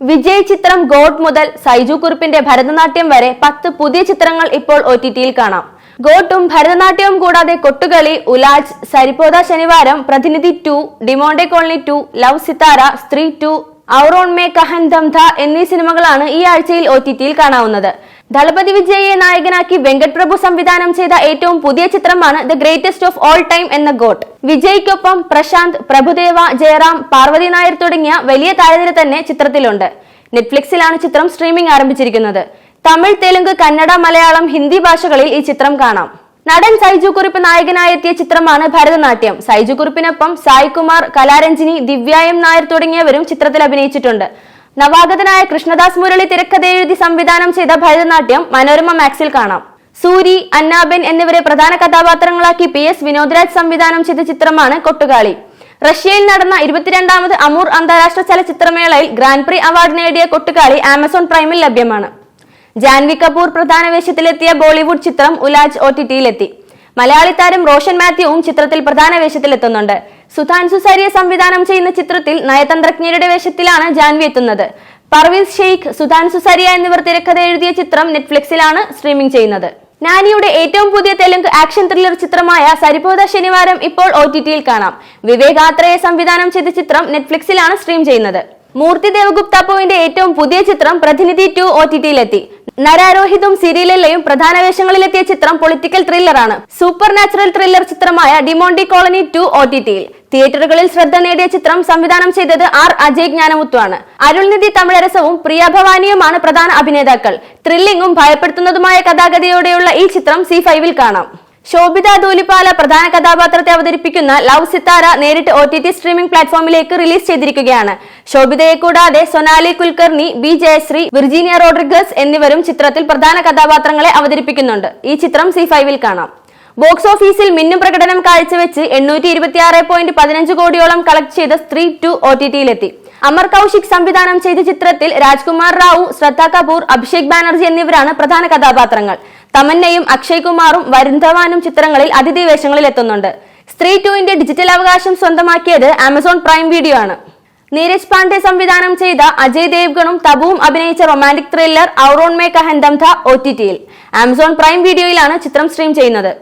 വിജയ് ചിത്രം ഗോഡ് മുതൽ സൈജു കുറുപ്പിന്റെ ഭരതനാട്യം വരെ പത്ത് പുതിയ ചിത്രങ്ങൾ ഇപ്പോൾ ഒ ടി ടിയിൽ കാണാം. ഗോട്ടും ഭരതനാട്യവും കൂടാതെ കൊട്ടുകളി Ulajh Saripodhaa Sanivaaram Prathinidhi two Demonte colony two love Sitara Stree two Auron may Kahan Dum Tha എന്നീ സിനിമകളാണ് ഈ ആഴ്ചയിൽ ഒ ടി ടിയിൽ കാണാവുന്നത്. ദളപതി വിജയെ നായകനാക്കി വെങ്കട് പ്രഭു സംവിധാനം ചെയ്ത ഏറ്റവും പുതിയ ചിത്രമാണ് the greatest of all time എന്ന ഗോട്ട്. വിജയ്ക്കൊപ്പം പ്രശാന്ത് പ്രഭുദേവ ജയറാം പാർവതി നായർ തുടങ്ങിയ വലിയ താരനിര തന്നെ ചിത്രത്തിലുണ്ട്. നെറ്റ്ഫ്ലിക്സിലാണ് ചിത്രം സ്ട്രീമിംഗ് ആരംഭിച്ചിരിക്കുന്നത്. തമിഴ് തെലുങ്ക് കന്നഡ മലയാളം ഹിന്ദി ഭാഷകളിൽ ഈ ചിത്രം കാണാം. നടൻ സൈജു കുറിപ്പ് നായകനായി എത്തിയ ചിത്രമാണ് ഭരതനാട്യം. സൈജു കുറിപ്പിനൊപ്പം സായ്കുമാർ കലാരഞ്ജിനി ദിവ്യായം നായർ തുടങ്ങിയവരും ചിത്രത്തിൽ അഭിനയിച്ചിട്ടുണ്ട്. നവാഗതനായ കൃഷ്ണദാസ് മുരളി തിരക്കഥ എഴുതി സംവിധാനം ചെയ്ത ഭരതനാട്യം മനോരമ മാക്സിൽ കാണാം. സൂരി അന്നാബെൻ എന്നിവരെ പ്രധാന കഥാപാത്രങ്ങളാക്കി പി എസ് വിനോദ്രാജ് സംവിധാനം ചെയ്ത ചിത്രമാണ് കൊട്ടുകാളി. റഷ്യയിൽ നടന്ന ഇരുപത്തിരണ്ടാമത് അമൂർ അന്താരാഷ്ട്ര ചലച്ചിത്രമേളയിൽ ഗ്രാൻഡ് പ്രി അവാർഡ് നേടിയ കൊട്ടുകാളി ആമസോൺ പ്രൈമിൽ ലഭ്യമാണ്. ജാൻവി കപൂർ പ്രധാന വേഷത്തിലെത്തിയ ബോളിവുഡ് ചിത്രം ഉലാജ് ഒ ടി ടിയിലെത്തി മലയാളി താരം റോഷൻ മാത്യുവും ചിത്രത്തിൽ പ്രധാന വേഷത്തിലെത്തുന്നുണ്ട്. സുധാൻസു സുസാരിയെ സംവിധാനം ചെയ്യുന്ന ചിത്രത്തിൽ നയതന്ത്രജ്ഞരുടെ വേഷത്തിലാണ് ജാൻവി എത്തുന്നത്. പർവീസ് ഷെയ്ഖ് സുധാൻ സുസാരിയ എന്നിവർ തിരക്കഥ എഴുതിയ ചിത്രം നെറ്റ്ഫ്ലിക്സിലാണ് സ്ട്രീമിംഗ് ചെയ്യുന്നത്. നാനിയുടെ ഏറ്റവും പുതിയ തെലുങ്ക് ആക്ഷൻ ത്രില്ലർ ചിത്രമായ സരിപോത ശനിവാരം ഇപ്പോൾ ഒ ടി ടിയിൽ കാണാം. വിവേക് ആത്രയെ സംവിധാനം ചെയ്ത ചിത്രം നെറ്റ്ഫ്ലിക്സിലാണ് സ്ട്രീം ചെയ്യുന്നത്. മൂർത്തി ദേവഗുപ്താപ്പുവിന്റെ ഏറ്റവും പുതിയ ചിത്രം പ്രതിനിധി ടു ഒ ടി ടിയിലെത്തി. നരാരോഹിതും സിരിലല്ലയും പ്രധാന വേഷങ്ങളിലെത്തിയ ചിത്രം പൊളിറ്റിക്കൽ ത്രില്ലറാണ്. സൂപ്പർ നാച്ചുറൽ ത്രില്ലർ ചിത്രമായ Demonte colony two O T ടിയിൽ. തിയേറ്ററുകളിൽ ശ്രദ്ധ നേടിയ ചിത്രം സംവിധാനം ചെയ്തത് ആർ അജയ് ജ്ഞാനമുത്തുവാണ് അരുൾനിധി തമിഴരസവും പ്രിയ ഭവാനിയുമാണ് പ്രധാന അഭിനേതാക്കൾ. ത്രില്ലിംഗും ഭയപ്പെടുത്തുന്നതുമായ കഥാഗതിയോടെയുള്ള ഈ ചിത്രം സി ഫൈവിൽ കാണാം. ശോഭിത ധൂലിപാല പ്രധാന കഥാപാത്രത്തെ അവതരിപ്പിക്കുന്ന ലവ് സിത്താര നേരിട്ട് ഒ ടി ടി സ്ട്രീമിംഗ് പ്ലാറ്റ്ഫോമിലേക്ക് റിലീസ് ചെയ്തിരിക്കുകയാണ്. ശോഭിതയെ കൂടാതെ Sonali Kulkarni B Jayashree Virginia Rodrigues എന്നിവരും ചിത്രത്തിൽ പ്രധാന കഥാപാത്രങ്ങളെ അവതരിപ്പിക്കുന്നുണ്ട്. ഈ ചിത്രം സി ഫൈവിൽ കാണാം. ബോക്സ് ഓഫീസിൽ മിന്നും പ്രകടനം കാഴ്ചവെച്ച് എണ്ണൂറ്റി ഇരുപത്തിയാറ് പോയിന്റ് പതിനഞ്ച് കോടിയോളം കളക്ട് ചെയ്ത സ്ത്രീ ടു ഒ ടി ടിയിലെത്തി അമർ കൗശിക് സംവിധാനം ചെയ്ത ചിത്രത്തിൽ രാജ്കുമാർ റാവു ശ്രദ്ധ കപൂർ അഭിഷേക് ബാനർജി എന്നിവരാണ് പ്രധാന കഥാപാത്രങ്ങൾ. തമന്നയും അക്ഷയ് കുമാറും വരുൺ ധവാനും ചിത്രങ്ങളിൽ അതിഥി വേഷങ്ങളിൽ എത്തുന്നുണ്ട്. സ്ത്രീ ടുവിന്റെ ഡിജിറ്റൽ അവകാശം സ്വന്തമാക്കിയത് ആമസോൺ പ്രൈം വീഡിയോ ആണ്. നീരജ് പാണ്ഡെ സംവിധാനം ചെയ്ത അജയ് ദേവ്ഗണും തബുവും അഭിനയിച്ച romantic thriller Auron Mein Kahan Dum Tha O T Amazon prime വീഡിയോയിലാണ് ചിത്രം സ്ട്രീം ചെയ്യുന്നത്.